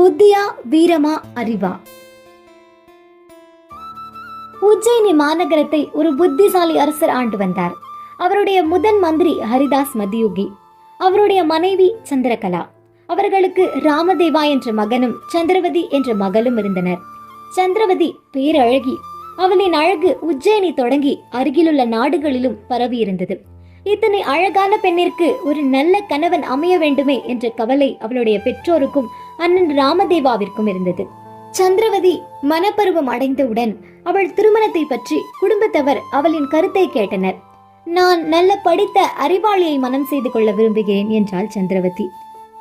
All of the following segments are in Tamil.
புத்தியா வீரமா அறிவா? உஜ்ஜயினி மாநகரத்தை ஒரு புத்திசாலி அரசர் ஆண்டு வந்தார். அவருடைய முதன் மந்திரி ஹரிதாஸ் மதியுகி அவருடைய மனைவி சந்திரகலா அவர்களுக்கு ராமதேவா என்ற மகனும் சந்திரவதி என்ற மகளும் இருந்தனர். சந்திரவதி பேரழகி அவளின் அழகு உஜ்ஜயினி தொடங்கி அருகிலுள்ள நாடுகளிலும் பரவியிருந்தது இத்தனை அழகான பெண்ணிற்கு ஒரு நல்ல கணவன் அமைய வேண்டுமே என்ற கவலை அவளுடைய பெற்றோருக்கும் அண்ணன் ராமதேவாவிற்கும் இருந்தது. சந்திரவதி மனப்பருவம் அடைந்தவுடன் அவள் திருமணத்தை பற்றி குடும்பத்தவர் அவளின் கருத்தை கேட்டனர். நான் நல்ல படித்த அறிவாளியை மனம் செய்து கொள்ள விரும்புகிறேன் என்றாள் சந்திரவதி.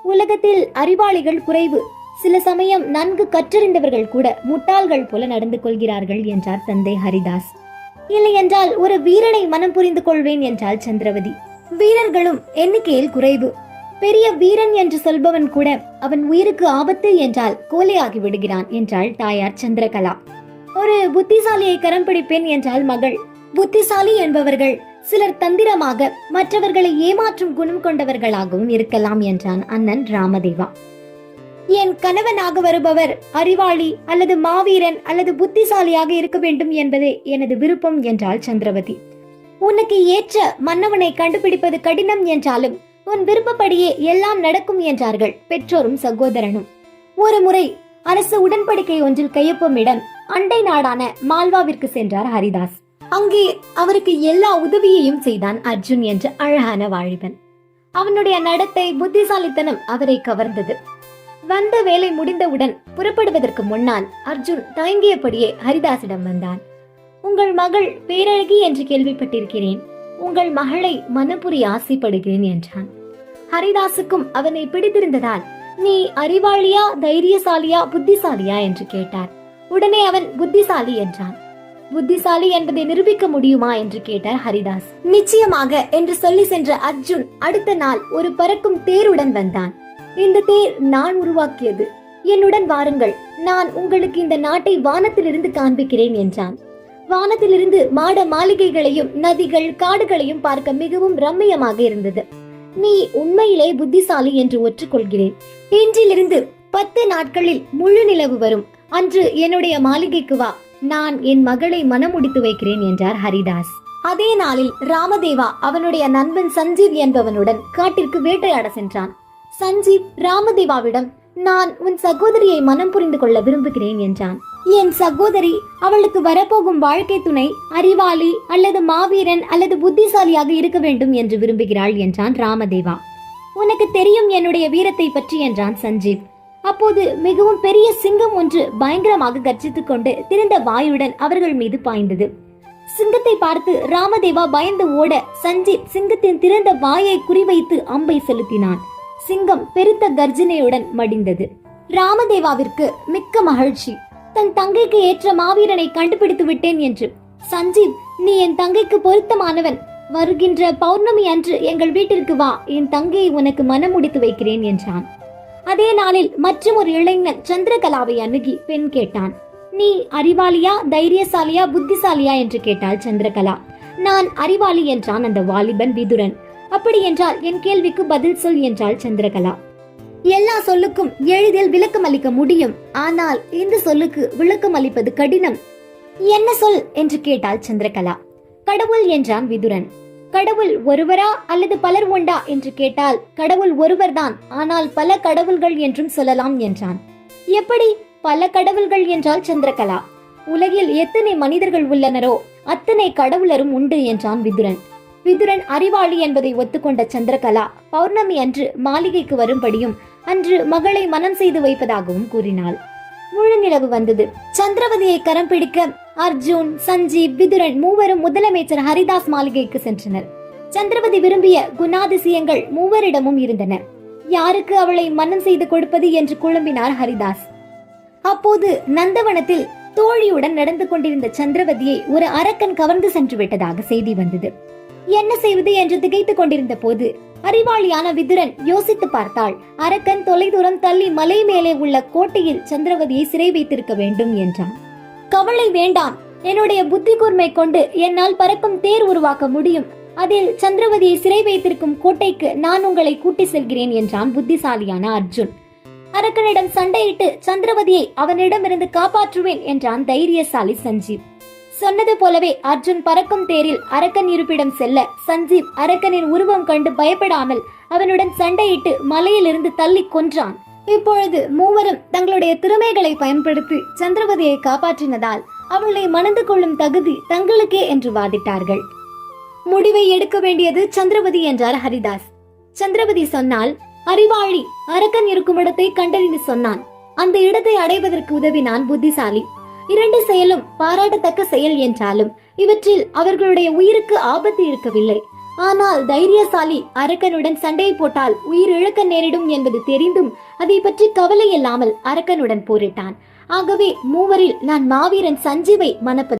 உலகத்தில் அறிவாளிகள் குறைவு. சில சமயம் நன்கு கற்றறிந்தவர்கள் கூட முட்டாள்கள் போல நடந்து கொள்கிறார்கள் என்றார் தந்தை ஹரிதாஸ். இல்லையென்றால் ஒரு வீரனை மனம் புரிந்து கொள்வேன் என்றாள் சந்திரவதி. வீரர்களும் எண்ணிக்கையில் குறைவு. பெரிய வீரன் என்று சொல்பவன் கூட அவன் உயிருக்கு ஆபத்து என்றால் கோலையாகி விடுகிறான் என்றாள் தாயார் சந்திரகலா. ஒரு புத்திசாலியை கரம் பிடிப்பேன் என்றால் மகள். புத்திசாலி என்பவர்கள் சிலர் தந்திரமாக மற்றவர்களை ஏமாற்றும் குணம் கொண்டவர்களாகவும் இருக்கலாம் என்றான் அண்ணன் ராமதேவா. என் கணவனாக வருபவர் அறிவாளி அல்லது மாவீரன் அல்லது புத்திசாலியாக இருக்க வேண்டும் என்பதே எனது விருப்பம் என்றாள் சந்திரவதி. உனக்கு ஏற்ற மன்னவனை கண்டுபிடிப்பது கடினம் என்றாலும் உன் விருப்பப்படியே எல்லாம் நடக்கும் என்றார்கள் பெற்றோரும் சகோதரனும். ஒரு முறை அரசு உடன்படிக்கை ஒன்றில் கையொப்பமிடம் அண்டை நாடான மால்வாவிற்கு சென்றார் ஹரிதாஸ். அங்கே அவருக்கு எல்லா உதவியையும் செய்தான் அர்ஜுன் என்ற அழகான வாலிபன். அவனுடைய நடத்தை புத்திசாலித்தனம் அவரை கவர்ந்தது. வந்த வேலை முடிந்தவுடன் புறப்படுவதற்கு முன்னால் அர்ஜுன் தயங்கியபடியே ஹரிதாஸிடம் வந்தான். உங்கள் மகள் பேரழகி என்று கேள்விப்பட்டிருக்கிறேன். உங்கள் மகளை மனப்புரி ஆசைப்படுகிறேன் என்றான். ஹரிதாஸுக்கும் அவனை பிடித்திருந்ததால் நீ அறிவாளியா தைரியசாலியா புத்திசாலியா? என்று கேட்டார். உடனே அவன் புத்திசாலி என்றான். புத்திசாலி என்பதை நிரூபிக்க முடியுமா? என்று கேட்டார் ஹரிதாஸ். நிச்சயமாக என்று சொல்லி சென்ற அர்ஜுன் அடுத்த நாள் ஒரு பறக்கும் தேருடன் வந்தான். இந்த தேர் நான் உருவாக்கியது. என்னுடன் வாருங்கள். நான் உங்களுக்கு இந்த நாட்டை வானத்திலிருந்து காண்பிக்கிறேன் என்றான். வானத்திலிருந்து மாட மாளிகைகளையும் நதிகள் காடுகளையும் பார்க்க மிகவும் ரம்மியமாக இருந்தது. நீ உண்மையிலே புத்திசாலி என்று ஒற்றுக்கொள்கிறேன். இன்றிலிருந்து பத்து நாட்களில் முழு நிலவு வரும். அன்று என்னுடைய மாளிகைக்கு வா. நான் என் மகளை மனமுடித்து வைக்கிறேன் என்றார் ஹரிதாஸ். அதே நாளில் ராமதேவா அவனுடைய நண்பன் சஞ்சீவ் என்பவனுடன் காட்டிற்கு வேட்டையாட சென்றான். சஞ்சீவ் ராமதேவாவிடம் நான் உன் சகோதரியை மனம் புரிந்து கொள்ள விரும்புகிறேன் என்றான். என் சகோதரி அவளுக்கு வரப்போகும் வாழ்க்கை துணை அறிவாளி அல்லது மாவீரன் அல்லது புத்திசாலியாக இருக்க வேண்டும் என்று விரும்புகிறாள் என்றான் ராமதேவா. உனக்கு தெரியும் என்னுடைய வீரத்தை பற்றி என்றான் சஞ்சீவ். அப்போது மிகவும் பெரிய சிங்கம் ஒன்று பயங்கரமாக கர்ஜித்துக் கொண்டு திறந்த வாயுடன் அவர்கள் மீது பாய்ந்தது. சிங்கத்தை பார்த்து ராமதேவா பயந்து ஓட சஞ்சீவ் சிங்கத்தின் திறந்த வாயை குறிவைத்து அம்பை செலுத்தினான். சிங்கம் பெருத்த கர்ஜனையுடன் மடிந்தது. ராமதேவாவிற்கு மிக்க மகிழ்ச்சி. தன் தங்கைக்கு ஏற்ற மாவீரனை கண்டுபிடித்து விட்டேன் என்று. சஞ்சீவ் நீ என் தங்கைக்கு பொருத்தமானவன். வருகின்ற பௌர்ணமி அன்று எங்கள் வீட்டிற்கு வா. என் தங்கையை உனக்கு மனமுடித்து வைக்கிறேன் என்றான். அதே நாளில் மற்றும் ஒரு இளைஞன் சந்திரகலாவை அணுகி பெண் கேட்டான். நீ அறிவாளியா தைரியசாலியா புத்திசாலியா? என்று கேட்டாள் சந்திரகலா. நான் அறிவாளி என்றான் அந்த வாலிபன் விதுரன். அப்படி என்றால் என் கேள்விக்கு பதில் சொல் என்றாள் சந்திரகலா. எல்லா சொல்லுக்கும் எளிதில் விளக்கம் அளிக்க முடியும். ஆனால் இந்த சொல்லுக்கு விளக்கம் அளிப்பது கடினம். என்ன சொல்? என்று கேட்டாள் சந்திரகலா. கடவுள் என்றான் விதுரன். கடவுள் ஒருவரா அல்லது பலர் உண்டா? என்று கேட்டால் கடவுள் ஒருவர்தான். ஆனால் பல கடவுள்கள் என்றும் சொல்லலாம் என்றான். எப்படி? பல கடவுள்கள் என்றால் சந்திரகலா. உலகில் எத்தனை மனிதர்கள் உள்ளனரோ அத்தனை கடவுளரும் உண்டு என்றான் விதுரன். விதுரன் அறிவாளி என்பதை ஒத்துக்கொண்ட சந்திரகலா பௌர்ணமி அன்று மாளிகைக்கு வரும்படியும் அன்று மகளை மனம் செய்து வைப்பதாகவும் கூறினாள். முழு நிலவு வந்தது. சந்திரவதியை கரம் பிடிக்க அர்ஜுன் சஞ்சீப் விதுரன் மூவரும் முதலமைச்சர் ஹரிதாஸ் மாளிகைக்கு சென்றனர். சந்திரவதி விரும்பிய குணாதிசயங்கள் மூவரிடமும் இருந்தன. யாருக்கு அவளை மனம் செய்து கொடுப்பது என்று குழம்பினார் ஹரிதாஸ். அப்போது நந்தவனத்தில் தோழியுடன் நடந்து கொண்டிருந்த சந்திரவதியை ஒரு அரக்கன் கவர்ந்து சென்று விட்டதாக செய்தி வந்தது. என்ன செய்வது என்று திகைத்துக் கொண்டிருந்த போது அறிவாளியான விதுரன் யோசித்து பார்த்தாள் அரக்கன் தொலைதூரம் தள்ளி மலை மேலே உள்ள கோட்டையில் சந்திரவதியை சிறை வைத்திருக்க வேண்டும் என்றான். கவலை வேண்டாம் என்னுடைய புத்தி கூர்மை கொண்டு என்னால் பறக்கும் தேர் உருவாக்க முடியும். அதில் சந்திரவதியை சிறை வைத்திருக்கும் கோட்டைக்கு நான் உங்களை கூட்டி செல்கிறேன் என்றான் புத்திசாலியான அர்ஜுன். அரக்கனிடம் சண்டையிட்டு சந்திரவதியை அவனிடமிருந்து காப்பாற்றுவேன் என்றான் தைரியசாலி சஞ்சீவ். சொன்னது போலவே அர்ஜுன் பறக்கும் தேரில் அரக்கன் இருப்பிடம் செல்ல சஞ்சீவ் அரக்கனின் உருவம் கண்டு பயப்படாமல் அவனுடன் சண்டையிட்டு மலையிலிருந்து தள்ளி கொன்றான். இப்பொழுது மூவரும் தங்களுடைய திறமைகளை பயன்படுத்தி சந்திரவதியை காப்பாற்றினதால் அவளை மணந்து கொள்ளும் தகுதி தங்களுக்கே என்று வாதிட்டார்கள். முடிவை எடுக்க வேண்டியது சந்திரவதி என்றார் ஹரிதாஸ். சந்திரவதி சொன்னால் அறிவாளி அரக்கன் இருக்கும் இடத்தை கண்டறிந்து சொன்னான். அந்த இடத்தை அடைவதற்கு உதவினான் புத்திசாலி. இரண்டு செயலும் பாராட்டத்தக்க செயல் என்றாலும் இவற்றில் அவர்களுடைய உயிருக்கு ஆபத்து இருக்கவில்லை. ஆனால் தைரியசாலி அரக்கனுடன் சண்டை போட்டால் உயிர் இழக்க நேரிடும் என்பது தெரிந்தும் அதை பற்றி கவலை இல்லாமல் அரக்கனுடன் போரிட்டான். ஆகவே மூவரில் நான் மாவீரன் சஞ்சீவை மணப்பது